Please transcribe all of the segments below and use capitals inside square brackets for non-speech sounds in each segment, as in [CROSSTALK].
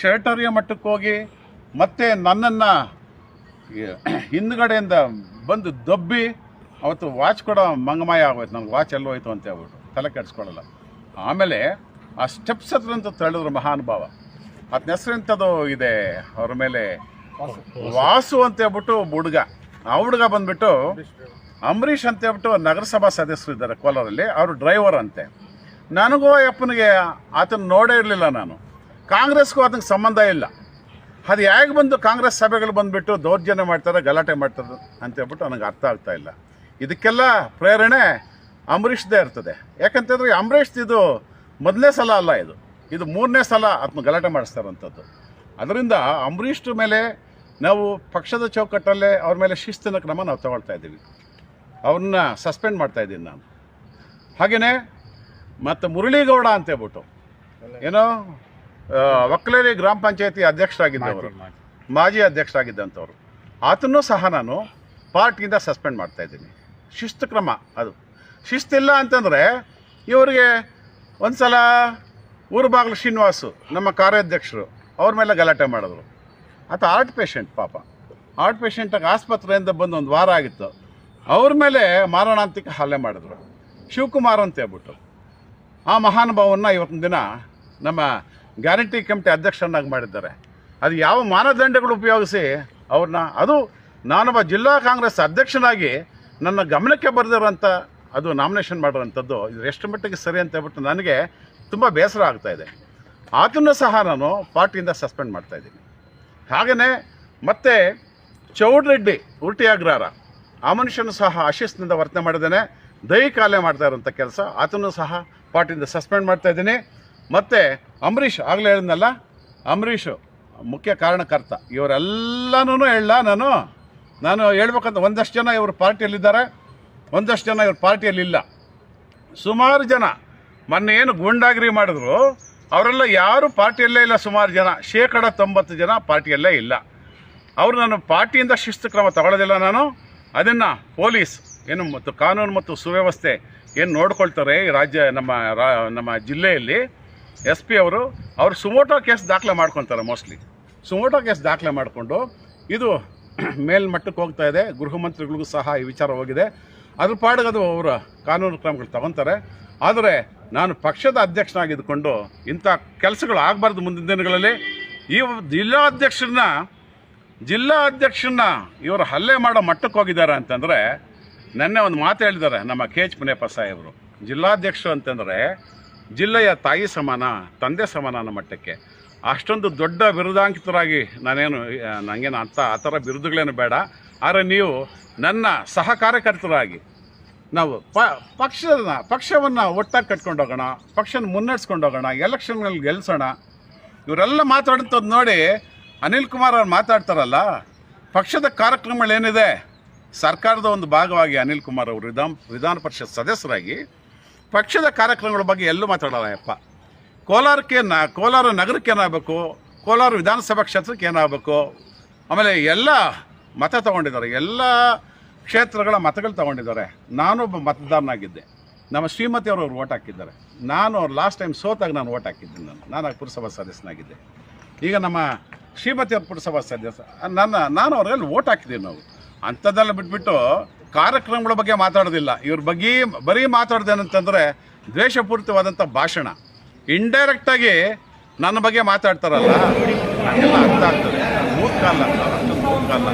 ಶರ್ಟರಿಯ ಮಟ್ಟಕ್ಕೆ ಹೋಗಿ ಮತ್ತೆ ನನ್ನನ್ನು ಹಿಂದ್ಗಡೆಯಿಂದ ಬಂದು ದಬ್ಬಿ ಅವತ್ತು ವಾಚ್ ಕೂಡ ಮಂಗಮಾಯ ಆಗೋಯ್ತು. ನನಗೆ ವಾಚ್ ಎಲ್ಲೋಯ್ತು ಅಂತ ಹೇಳ್ಬಿಟ್ಟು ತಲೆ ಕೆಡಿಸ್ಕೊಳ್ಳಲ್ಲ. ಆಮೇಲೆ ಆ ಸ್ಟೆಪ್ಸ್ ಹತ್ರ ಅಂತ ತಳೆದ್ರು ಮಹಾನುಭಾವ ಅದನ್ನ ಹೆಸರಿಂಥದ್ದು ಇದೆ ಅವ್ರ ಮೇಲೆ. ವಾಸು ಅಂತ ಹೇಳ್ಬಿಟ್ಟು ಹುಡುಗ ಆ ಹುಡುಗ ಬಂದ್ಬಿಟ್ಟು ಅಂಬರೀಷ್ ಅಂತ ಹೇಳ್ಬಿಟ್ಟು ನಗರಸಭಾ ಸದಸ್ಯರು ಇದ್ದಾರೆ ಕೋಲಾರಲ್ಲಿ. ಅವರು ಡ್ರೈವರ್ ಅಂತೆ. ನನಗೂ ಅಪ್ಪನಿಗೆ ಆತನ ನೋಡೇ ಇರಲಿಲ್ಲ ನಾನು. ಕಾಂಗ್ರೆಸ್ಗೂ ಅದಕ್ಕೆ ಸಂಬಂಧ ಇಲ್ಲ. ಅದು ಹೇಗೆ ಬಂದು ಕಾಂಗ್ರೆಸ್ ಸಭೆಗಳು ಬಂದುಬಿಟ್ಟು ದೌರ್ಜನ್ಯ ಮಾಡ್ತಾರೆ, ಗಲಾಟೆ ಮಾಡ್ತಾರೆ ಅಂತ ಹೇಳ್ಬಿಟ್ಟು ನನಗೆ ಅರ್ಥ ಆಗ್ತಾ ಇಲ್ಲ. ಇದಕ್ಕೆಲ್ಲ ಪ್ರೇರಣೆ ಅಂಬರೀಷ್ದೇ ಇರ್ತದೆ. ಯಾಕಂತಂದ್ರೆ ಅಂಬರೀಷ್ ಇದು ಮೊದಲನೇ ಸಲ ಅಲ್ಲ ಇದು. ಇದು ಮೂರನೇ ಸಲ ಅದನ್ನ ಗಲಾಟೆ ಮಾಡಿಸ್ತಾರಂಥದ್ದು. ಅದರಿಂದ ಅಂಬರೀಷ್ ಮೇಲೆ ನಾವು ಪಕ್ಷದ ಚೌಕಟ್ಟಲ್ಲೇ ಅವ್ರ ಮೇಲೆ ಶಿಸ್ತಿನ ಕ್ರಮ ನಾವು ತಗೊಳ್ತಾ ಇದ್ದೀವಿ. ಅವ್ರನ್ನ ಸಸ್ಪೆಂಡ್ ಮಾಡ್ತಾ ಇದ್ದೀನಿ ನಾನು. ಹಾಗೆಯೇ ಮತ್ತು ಮುರಳೀಗೌಡ ಅಂತೇಳ್ಬಿಟ್ಟು ಏನೋ ಒಕ್ಕಲೇರಿ ಗ್ರಾಮ ಪಂಚಾಯತಿ ಅಧ್ಯಕ್ಷರಾಗಿದ್ದವರು. ಮಾಜಿ ಅಧ್ಯಕ್ಷರಾಗಿದ್ದಂಥವ್ರು. ಆತನೂ ಸಹ ನಾನು ಪಾರ್ಟಿಯಿಂದ ಸಸ್ಪೆಂಡ್ ಮಾಡ್ತಾ ಇದ್ದೀನಿ. ಶಿಸ್ತು ಕ್ರಮ ಅದು. ಶಿಸ್ತಿಲ್ಲ ಅಂತಂದರೆ ಇವರಿಗೆ ಒಂದು ಸಲ ಊರು ಬಾಗಿಲು ಶ್ರೀನಿವಾಸು ನಮ್ಮ ಕಾರ್ಯಾಧ್ಯಕ್ಷರು ಅವ್ರ ಮೇಲೆ ಗಲಾಟೆ ಮಾಡಿದ್ರು. ಆತ ಆರ್ಟ್ ಪೇಷಂಟ್ ಪಾಪ. ಆರ್ಟ್ ಪೇಷಂಟಾಗಿ ಆಸ್ಪತ್ರೆಯಿಂದ ಬಂದು ಒಂದು ವಾರ ಆಗಿತ್ತು. ಅವ್ರ ಮೇಲೆ ಮಾರಣಾಂತಿಕ ಹಲ್ಲೆ ಮಾಡಿದ್ರು. ಶಿವಕುಮಾರ್ ಅಂತ ಹೇಳ್ಬಿಟ್ಟು. ಆ ಮಹಾನುಭಾವನ್ನ ಇವತ್ತಿನ ದಿನ ನಮ್ಮ ಗ್ಯಾರಂಟಿ ಕಮಿಟಿ ಅಧ್ಯಕ್ಷರನ್ನಾಗಿ ಮಾಡಿದ್ದಾರೆ. ಅದು ಯಾವ ಮಾನದಂಡಗಳು ಉಪಯೋಗಿಸಿ ಅವ್ರನ್ನ, ಅದು ನಾನೊಬ್ಬ ಜಿಲ್ಲಾ ಕಾಂಗ್ರೆಸ್ ಅಧ್ಯಕ್ಷನಾಗಿ ನನ್ನ ಗಮನಕ್ಕೆ ಬರೆದಿರುವಂಥ ಅದು ನಾಮಿನೇಷನ್ ಮಾಡಿರೋಂಥದ್ದು, ಇದು ಎಷ್ಟು ಮಟ್ಟಿಗೆ ಸರಿ ಅಂತ ಹೇಳ್ಬಿಟ್ಟು ನನಗೆ ತುಂಬ ಬೇಸರ ಆಗ್ತಾ ಇದೆ. ಸಹ ನಾನು ಪಾರ್ಟಿಯಿಂದ ಸಸ್ಪೆಂಡ್ ಮಾಡ್ತಾ ಇದ್ದೀನಿ. ಹಾಗೆಯೇ ಮತ್ತೆ ಚೌಡ್ರೆಡ್ಡಿ ಉಲ್ಟಿ ಅಗ್ರಹಾರ ಆ ಮನುಷ್ಯನೂ ಸಹ ಅಶಿಸ್ತಿನಿಂದ ವರ್ತನೆ ಮಾಡಿದ್ದೇನೆ ದೈಹಿಕ ಹಲ್ಲೆ ಮಾಡ್ತಾ ಇರೋಂಥ ಕೆಲಸ, ಆತನೂ ಸಹ ಪಾರ್ಟಿಯಿಂದ ಸಸ್ಪೆಂಡ್ ಮಾಡ್ತಾ ಇದ್ದೀನಿ. ಮತ್ತು ಅಂಬರೀಷ್ ಆಗಲೇ ಹೇಳಿದ್ನಲ್ಲ, ಅಂಬರೀಷು ಮುಖ್ಯ ಕಾರಣಕರ್ತ. ಇವರೆಲ್ಲನೂ ಹೇಳಲ್ಲ ನಾನು ನಾನು ಹೇಳ್ಬೇಕಂತ ಒಂದಷ್ಟು ಜನ ಇವರು ಪಾರ್ಟಿಯಲ್ಲಿದ್ದಾರೆ, ಒಂದಷ್ಟು ಜನ ಇವ್ರ ಪಾರ್ಟಿಯಲ್ಲಿ ಇಲ್ಲ ಸುಮಾರು ಜನ, ಮೊನ್ನೆ ಏನು ಗೂಂಡಾಗಿರಿ ಮಾಡಿದ್ರು, ಅವರೆಲ್ಲ ಯಾರು ಪಾರ್ಟಿಯಲ್ಲೇ ಇಲ್ಲ ಸುಮಾರು ಜನ, ಶೇಕಡ ತೊಂಬತ್ತು ಜನ ಪಾರ್ಟಿಯಲ್ಲೇ ಇಲ್ಲ. ಅವರು ನಾನು ಪಾರ್ಟಿಯಿಂದ ಶಿಸ್ತು ಕ್ರಮ ತಗೊಳ್ಳೋದಿಲ್ಲ ನಾನು, ಅದನ್ನು ಪೊಲೀಸ್ ಏನು ಮತ್ತು ಕಾನೂನು ಮತ್ತು ಸುವ್ಯವಸ್ಥೆ ಏನು ನೋಡ್ಕೊಳ್ತಾರೆ ಈ ರಾಜ್ಯ, ನಮ್ಮ ರಾ, ನಮ್ಮ ಜಿಲ್ಲೆಯಲ್ಲಿ ಎಸ್ ಪಿ ಅವರು ಅವರು ಸುಮೋಟೋ ಕೇಸ್ ದಾಖಲೆ ಮಾಡ್ಕೊತಾರೆ ಮೋಸ್ಟ್ಲಿ. ಸುಮೋಟೋ ಕೇಸ್ ದಾಖಲೆ ಮಾಡಿಕೊಂಡು ಇದು [CLEARS THROAT] ಮೇಲ್ಮಟ್ಟಕ್ಕೆ ಹೋಗ್ತಾ ಇದೆ, ಗೃಹ ಮಂತ್ರಿಗಳಿಗೂ ಸಹ ಈ ವಿಚಾರ ಹೋಗಿದೆ. ಅದ್ರ ಪಾಡಿಗೆ ಅದು ಅವರ ಕಾನೂನು ಕ್ರಮಗಳು ತಗೊತಾರೆ. ಆದರೆ ನಾನು ಪಕ್ಷದ ಅಧ್ಯಕ್ಷನಾಗಿದ್ದುಕೊಂಡು ಇಂಥ ಕೆಲಸಗಳು ಆಗಬಾರ್ದು ಮುಂದಿನ ದಿನಗಳಲ್ಲಿ. ಈ ಜಿಲ್ಲಾ ಅಧ್ಯಕ್ಷರನ್ನ ಜಿಲ್ಲಾ ಅಧ್ಯಕ್ಷರನ್ನ ಇವರು ಹಲ್ಲೆ ಮಾಡೋ ಮಟ್ಟಕ್ಕೆ ಹೋಗಿದ್ದಾರೆ ಅಂತಂದರೆ, ನೆನ್ನೆ ಒಂದು ಮಾತು ಹೇಳಿದ್ದಾರೆ ನಮ್ಮ ಕೆ ಎಚ್ ಮುನಿಯಪ್ಪ ಸಾಹೇಬರು. ಜಿಲ್ಲಾಧ್ಯಕ್ಷರು ಅಂತಂದರೆ ಜಿಲ್ಲೆಯ ತಾಯಿ ಸಮಾನ, ತಂದೆ ಸಮಾನ ಮಟ್ಟಕ್ಕೆ. ಅಷ್ಟೊಂದು ದೊಡ್ಡ ಬಿರುದಾಂಕಿತರಾಗಿ ನಾನೇನು ನನಗೇನು ಅಂಥ, ಆ ಥರ ಬಿರುದುಗಳೇನು ಬೇಡ. ಆದರೆ ನೀವು ನನ್ನ ಸಹ ಕಾರ್ಯಕರ್ತರಾಗಿ ನಾವು ಪ ಪಕ್ಷದ ಪಕ್ಷವನ್ನು ಒಟ್ಟಾಗಿ ಕಟ್ಕೊಂಡು ಹೋಗೋಣ, ಪಕ್ಷನ ಮುನ್ನಡೆಸ್ಕೊಂಡು ಹೋಗೋಣ ಎಲೆಕ್ಷನ್ಗಳಲ್ಲಿ ಗೆಲ್ಲಿಸೋಣ ಇವರೆಲ್ಲ ಮಾತಾಡೋಂಥದ್ದು ನೋಡಿ ಅನಿಲ್ ಕುಮಾರ್ ಅವ್ರು ಮಾತಾಡ್ತಾರಲ್ಲ, ಪಕ್ಷದ ಕಾರ್ಯಕ್ರಮಗಳೇನಿದೆ? ಸರ್ಕಾರದ ಒಂದು ಭಾಗವಾಗಿ ಅನಿಲ್ ಕುಮಾರ್ ಅವರು ವಿಧಾನ ವಿಧಾನ ಪರಿಷತ್ ಸದಸ್ಯರಾಗಿ ಪಕ್ಷದ ಕಾರ್ಯಕ್ರಮಗಳ ಬಗ್ಗೆ ಎಲ್ಲೂ ಮಾತಾಡಲ್ಲ ಯಪ್ಪ ಕೋಲಾರಕ್ಕೆ ನ, ಕೋಲಾರ ನಗರಕ್ಕೆ ಏನಾಗಬೇಕು? ಕೋಲಾರ ವಿಧಾನಸಭಾ ಕ್ಷೇತ್ರಕ್ಕೆ ಏನಾಗಬೇಕು? ಆಮೇಲೆ ಎಲ್ಲ ಮತ ತಗೊಂಡಿದ್ದಾರೆ, ಎಲ್ಲ ಕ್ಷೇತ್ರಗಳ ಮತಗಳು ತಗೊಂಡಿದ್ದಾರೆ. ನಾನೊಬ್ಬ ಮತದಾರನಾಗಿದ್ದೆ. ನಮ್ಮ ಶ್ರೀಮತಿ ಅವರು ಓಟ್ ಹಾಕಿದ್ದಾರೆ. ನಾನು ಅವ್ರು ಲಾಸ್ಟ್ ಟೈಮ್ ಸೋತಾಗ ನಾನು ಓಟ್ ಹಾಕಿದ್ದೀನಿ ನಾನು. ನಾನು ಪುರಸಭಾ ಸದಸ್ಯನಾಗಿದ್ದೆ. ಈಗ ನಮ್ಮ ಶ್ರೀಮತಿ ಅವ್ರ ಪುರಸಭಾ ಸದಸ್ಯ, ನನ್ನ, ನಾನು ಅವ್ರಲ್ಲಿ ಓಟ್ ಹಾಕಿದ್ದೀನಿ ನಾವು. ಅಂಥದ್ದೆಲ್ಲ ಬಿಟ್ಬಿಟ್ಟು ಕಾರ್ಯಕ್ರಮಗಳ ಬಗ್ಗೆ ಮಾತಾಡೋದಿಲ್ಲ. ಇವ್ರ ಬಗ್ಗೆ ಬರೀ ಮಾತಾಡ್ದೇನಂತಂದರೆ ದ್ವೇಷಪೂರಿತವಾದಂಥ ಭಾಷಣ. ಇಂಡೈರೆಕ್ಟಾಗಿ ನನ್ನ ಬಗ್ಗೆ ಮಾತಾಡ್ತಾರಲ್ಲ, ನನಗೆಲ್ಲ ಅರ್ಥ ಆಗ್ತದೆ. ಮೂರ್ಖಲ್ಲ ಮೂರ್ಖಲ್ಲ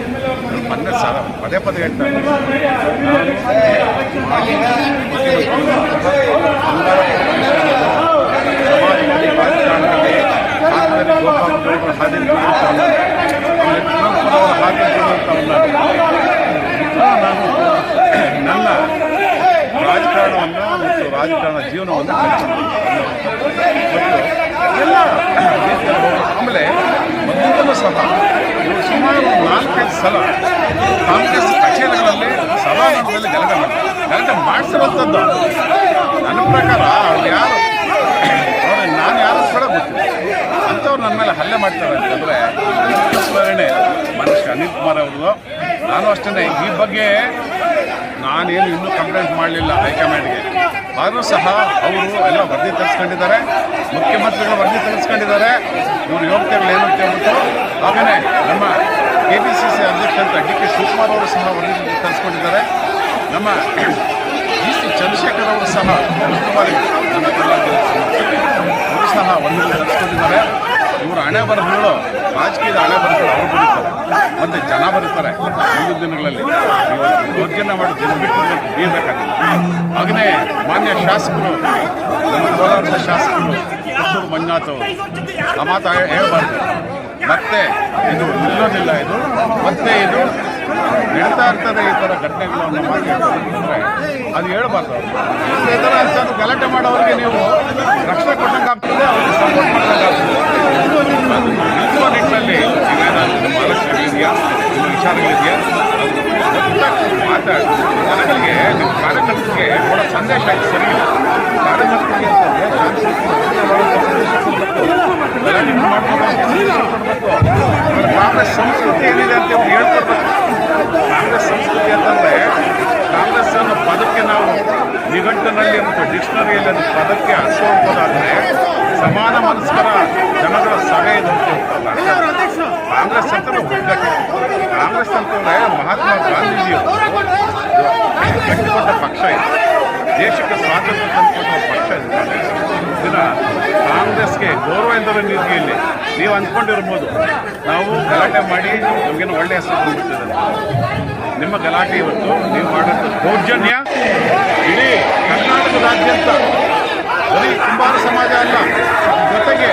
ನಾನು ಮೊನ್ನೆ ಸಾರ ಪದೇ ಪದೇ ಹೇಳ್ತಾರೆ ಇದ್ದೀನಿ. ರಾಜಕಾರಣವನ್ನು ಮತ್ತು ರಾಜಕಾರಣ ಜೀವನವನ್ನು ಎಲ್ಲ ಆಮೇಲೆ ಮೊದಲಿಂದಲೂ ಸಹ ಸುಮಾರು ನಾಲ್ಕೈದು ಸಲ ಕಾಂಗ್ರೆಸ್ ಕಚೇರಿಗಳಲ್ಲಿ ಸಭಾಂಗಣದಲ್ಲಿ ಗಲಾಟೆ ಮಾಡ್ತಾರೆ. ಗಲಾಟೆ ಮಾಡಿಸಿರುವಂಥದ್ದು ನನ್ನ ಪ್ರಕಾರ ಅವ್ರು ಯಾರು? ನಾನು ಯಾರು ಕೂಡ ಗೊತ್ತಿಲ್ಲ. ಅಂಥವ್ರು ನನ್ನ ಮೇಲೆ ಹಲ್ಲೆ ಮಾಡ್ತಾರೆ ಅಂತಂದರೆ ಸ್ಮರಣೆ ಮನುಷ್ಯ ಅನಿಲ್ ಕುಮಾರ್ ಅವ್ರದ್ದು. ನಾನು ಅಷ್ಟೇ ಈ ಬಗ್ಗೆ ನಾನೇನು ಇನ್ನೂ ಕಂಪ್ಲೇಂಟ್ ಮಾಡಲಿಲ್ಲ ಹೈಕಮಾಂಡ್ಗೆ. ಆದರೂ ಸಹ ಅವರು ಎಲ್ಲ ವರದಿ ತರಿಸ್ಕೊಂಡಿದ್ದಾರೆ. ಮುಖ್ಯಮಂತ್ರಿಗಳು ವರದಿ ತರಿಸ್ಕೊಂಡಿದ್ದಾರೆ. ಇವರು ಯೋಗ್ಯತೆಗಳು ಏನು ಅಂತ ಹೇಳ್ಬಿಟ್ಟು ಹಾಗೆಯೇ ನಮ್ಮ ಕೆ ಪಿ ಸಿ ಸಿ ಅಧ್ಯಕ್ಷ ಡಿ ಕೆ ಶಿವಕುಮಾರ್ ಅವರು ಸಹ ವರದಿ ತರಿಸ್ಕೊಂಡಿದ್ದಾರೆ. ನಮ್ಮ ಜಿ ಸಿ ಚಂದ್ರಶೇಖರ್ ಅವರು ಸಹ. ಅವರು ಸಹ ವರದಿ ತರಿಸ್ಕೊಂಡಿದ್ದಾರೆ. ಇವರ ಹಣೆ ಬರೆದಳು ರಾಜಕೀಯದ ಹಣೆ ಬರ್ತಾರೆ ಅವರು ಬರೀತಾರೆ. ಮತ್ತೆ ಜನ ಬರೀತಾರೆ ಮುಂದಿನ ದಿನಗಳಲ್ಲಿ. ದೌರ್ಜನ್ಯ ಮಾಡಿ ಜನ ಬಿಟ್ಟು ಹಾಗೆಯೇ ಮಾನ್ಯ ಶಾಸಕರು, ನಮ್ಮ ಕೋಲಾರದ ಶಾಸಕರು, ಪುತ್ತೂರು ಮಂಜುನಾಥ್ ಅವರು ಆ ಮಾತು ಹೇಳ್ಬಾರ್ದು. ಮತ್ತೆ ಇದು ನಿಲ್ಲೋದಿಲ್ಲ ಇದು. ಮತ್ತೆ ಇದು ನಡೀತಾ ಇರ್ತದೆ ಈ ಥರ ಘಟನೆಗಳು ಅನ್ನೋ ಮಾತು. ಅದು ಹೇಳ್ಬಾರ್ದು ಈ ಥರ ಅಂತ ಗಲಾಟೆ ಮಾಡೋರಿಗೆ ನೀವು ರಕ್ಷಣೆ ಕೊಟ್ಟಂಗೆ ಆಗ್ತದೆ ಅವ್ರಿಗೆ ಸಪೋರ್ಟ್ ಮಾಡಿದಂಗೆ ನಿಲ್ಲಿಸುವ ನಿಟ್ಟಿನಲ್ಲಿ ನೀವೇನಾದ್ರೂ ನಿಮ್ಮ ಆಲೋಚನೆಗಳಿದೆಯಾ ನಿಮ್ಮ ವಿಚಾರಗಳಿದೆಯಾ ಮಾತಾಡಿ ಜನಗಳಿಗೆ ನಿಮ್ಮ ಕಾರ್ಯಕರ್ತರಿಗೆ ಕೊಡೋ ಸಂದೇಶ ಆಯ್ತು ಕಾರ್ಯಕರ್ತರಿಗೆ ಸಂಸ್ಕೃತಿ ಏನಿದೆ ಅಂತ ಹೇಳ್ಕೊಡ್ಬೇಕು ಕಾಂಗ್ರೆಸ್ ಸಂಸ್ಕೃತಿ ಅಂತಂದ್ರೆ ಕಾಂಗ್ರೆಸ್ ಅನ್ನೋ ಪದಕ್ಕೆ ನಾವು ನಿಘಂಟಿನಲ್ಲಿ ಮತ್ತು ಡಿಕ್ಷನರಿಯಲ್ಲಿ ಅನ್ನೋ ಪದಕ್ಕೆ ಅರ್ಥ ಹೋಗ್ಬೋದಾದ್ರೆ ಸಮಾನ ಮನಸ್ಕರ ಜನಗಳ ಸಭೆ ಇದು. ಕಾಂಗ್ರೆಸ್ ಅಂತ ಕಾಂಗ್ರೆಸ್ ಅಂತಂದ್ರೆ ಮಹಾತ್ಮ ಗಾಂಧೀಜಿಯವರು ಕಟ್ಟಿಕೊಟ್ಟ ಪಕ್ಷ ಇದು ದೇಶಕ್ಕೆ ಸ್ವಾತಂತ್ರ್ಯ ತಂದುಕೊಟ್ಟ ಪಕ್ಷ. ದಿನ ಕಾಂಗ್ರೆಸ್ಗೆ ಗೌರವದಿಂದಲೇ ನಿಮಗೆ ಇಲ್ಲಿ ನೀವು ಅಂದ್ಕೊಂಡಿರ್ಬೋದು. ನಾವು ಗಲಾಟೆ ಮಾಡಿ ನಮಗೇನು ಒಳ್ಳೆಯ ಹೆಸರು ಬಂದ್ಬಿಟ್ಟಿದೆ. ನಿಮ್ಮ ಗಲಾಟೆ ಇವತ್ತು ನೀವು ಮಾಡೋದು ದೌರ್ಜನ್ಯ. ಇಡೀ ಕರ್ನಾಟಕದಾದ್ಯಂತ ಬರೀ ಕುಂಬಾರ ಸಮಾಜ ಅಲ್ಲ, ಜೊತೆಗೆ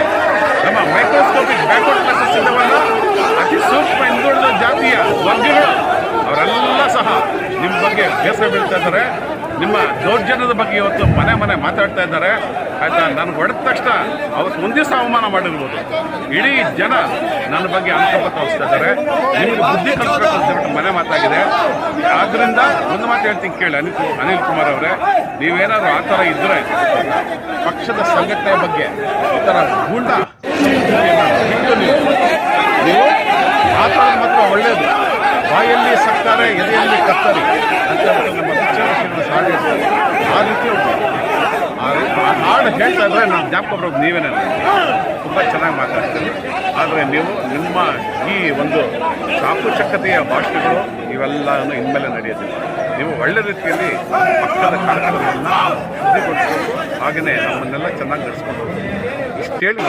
ನಮ್ಮ ಮೈಕ್ರೋಸ್ಕೋಪಿಕ್ ಬ್ಯಾಕ್ವರ್ಡ್ ಕ್ಲಾಸಸ್ ಇದ್ದಾವಲ್ಲ, ಅತಿ ಸೂಕ್ಷ್ಮ ಹಿಂದುಳಿದ ಜಾತಿಯ ವರ್ಗಗಳು, ಅವರೆಲ್ಲ ಸಹ ನಿಮ್ಮ ಬಗ್ಗೆ ಬೇಸರ ಬೀಳ್ತಾ ಇದ್ದಾರೆ. ನಿಮ್ಮ ದೌರ್ಜನ್ಯದ ಬಗ್ಗೆ ಇವತ್ತು ಮನೆ ಮನೆ ಮಾತಾಡ್ತಾ ಇದ್ದಾರೆ. ಆಯ್ತಾ? ನಾನು ಹೊಡೆದ ತಕ್ಷಣ ಅವತ್ತು ಒಂದ್ ದಿವಸ ಅವಮಾನ ಮಾಡಿರ್ಬೋದು. ಇಡೀ ಜನ ನನ್ನ ಬಗ್ಗೆ ಅನುಕಂಪ ತೋರಿಸ್ತಾ ಇದ್ದಾರೆ. ನಿಮಗೆ ಬುದ್ಧಿ ಹೇಳ್ಬಿಟ್ಟು ಮನೆ ಮಾತಾಗಿದೆ. ಆದ್ರಿಂದ ಒಂದು ಮಾತು ಹೇಳ್ತೀನಿ ಕೇಳಿ ಅನಿಲ್ ಅನಿಲ್ ಕುಮಾರ್ ಅವರೇ, ನೀವೇನಾದ್ರು ಆ ಥರ ಇದ್ರೆ ಪಕ್ಷದ ಸಂಘಟನೆ ಬಗ್ಗೆ ಈ ಥರ ಗೂಂಡ ಬಿಟ್ಟು ನೀವು ನೀವು ಮಾತಾಡೋದು ಮಾತ್ರ ಒಳ್ಳೆಯದು ಬಾಯಲ್ಲಿ ಸಕ್ತಾರೆ ಎದೆಯಲ್ಲಿ ಕತ್ತರಿ ಅಂತ ಹೇಳ್ಬಿಟ್ಟು ನಮ್ಮ ಪಿಕ್ಚರ್ ಶ್ರೀನಿವಾಸ ಹಾಡು ಹೇಳ್ತಾರೆ ಆ ರೀತಿ ಹೋಗ್ಬೇಕು. ಆ ರೀ- ಆ ಹಾಡು ಹೇಳ್ತಾ ಇದ್ರೆ ನಾನು ಜ್ಞಾಪಕ ನೀವೇನೋ ತುಂಬ ಚೆನ್ನಾಗಿ ಮಾತಾಡ್ತೀನಿ ಆದರೆ ನೀವು ನಿಮ್ಮ ಈ ಒಂದು ಚಾಕುಚಕ್ಯತೆಯ ಭಾಷೆಗಳು ಇವೆಲ್ಲನೂ ಇನ್ಮೇಲೆ ನಡೆಯುತ್ತಿಲ್ಲ ನೀವು ಒಳ್ಳೆ ರೀತಿಯಲ್ಲಿ ಪಕ್ಕದ ಕಾರ್ಯಕ್ರಮಗಳನ್ನ ಬುದ್ಧಿಗೊಟ್ಟು ಹಾಗೆಯೇ ನಮ್ಮನ್ನೆಲ್ಲ ಚೆನ್ನಾಗಿ ನಡೆಸ್ಕೊಂಡು ಇಷ್ಟು ಹೇಳಿ